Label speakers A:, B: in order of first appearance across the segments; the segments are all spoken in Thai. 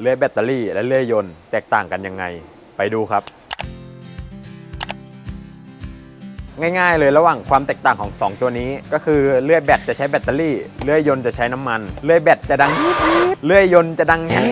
A: เลื่อยแบตเตอรี่และเลื่อยยนต์แตกต่างกันยังไง ไปดูครับ ง่ายๆเลยระหว่างความแตกต่างของ 2 ตัวนี้ ก็คือเลื่อยแบตจะใช้แบตเตอรี่ เลื่อยยนต์จะใช้น้ำมัน เลื่อยแบตจะดัง เลื่อยยนต์จะดังเงี้ย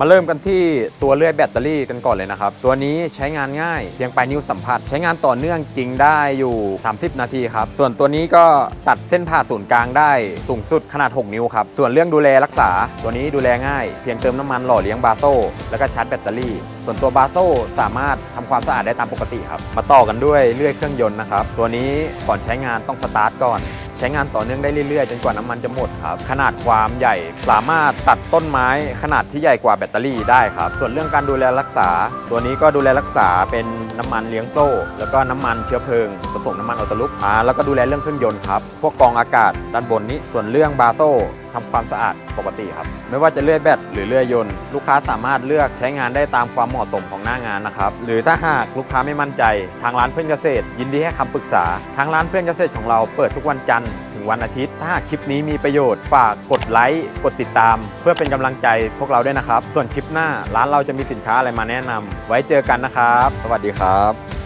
A: มาเริ่มกันที่ตัวเลื่อยแบตเตอรี่กันก่อนเลยนะครับ ตัวนี้ใช้งานง่ายเพียงปลายนิ้วสัมผัส ใช้งานต่อเนื่องจริงได้อยู่ 30 นาทีครับ ส่วนตัวนี้ก็ตัดเส้นผ่าศูนย์กลางได้สูงสุดขนาด 6 นิ้วครับ ส่วนเรื่องดูแลรักษา ตัวนี้ดูแลง่าย เพียงเติมน้ำมันหล่อเลี้ยงบาโซ่แล้วก็ชาร์จแบตเตอรี่ ส่วนตัวบาโซ่สามารถทำความสะอาดได้ตามปกติครับ มาต่อกันด้วยเลื่อยเครื่องยนต์นะครับ ตัวนี้ก่อนใช้งานต้องสตาร์ทก่อน ใช้งานต่อเนื่องได้เรื่อยๆ จนกว่าน้ำมันจะหมดครับ ขนาดความใหญ่สามารถตัดต้นไม้ขนาดที่ใหญ่กว่าแบตเตอรี่ได้ครับ ส่วนเรื่องการดูแลรักษา ตัวนี้ก็ดูแลรักษาเป็นน้ำมันเลี้ยงโซ่ แล้วก็น้ำมันเชื้อเพลิงผสมน้ำมันออตลุกอ่าแล้วก็ดูแลเรื่องเครื่องยนต์ครับ พวกกรองอากาศด้านบนนี้ ส่วนเรื่องบาโซ่ทำความสะอาดปกติครับ ไม่ว่าจะเลื่อยแบตหรือเลื่อยยนต์ ลูกค้าสามารถเลือกใช้งานได้ตามความเหมาะสมของหน้างานนะครับ หรือถ้าหากลูกค้าไม่มั่นใจ ทางร้านเพื่อนเกษตร ยินดีให้คำปรึกษา ทางร้านเพื่อนเกษตรของเราเปิดทุกวันจันทร์ถึงวันอาทิตย์ ถ้าหากคลิปนี้มีประโยชน์ฝากกดไลค์กดติดตาม เพื่อเป็นกำลังใจพวกเราด้วยนะครับ ส่วนคลิปหน้าร้านเราจะมีสินค้าอะไรมาแนะนำไว้เจอกันนะครับ สวัสดีครับ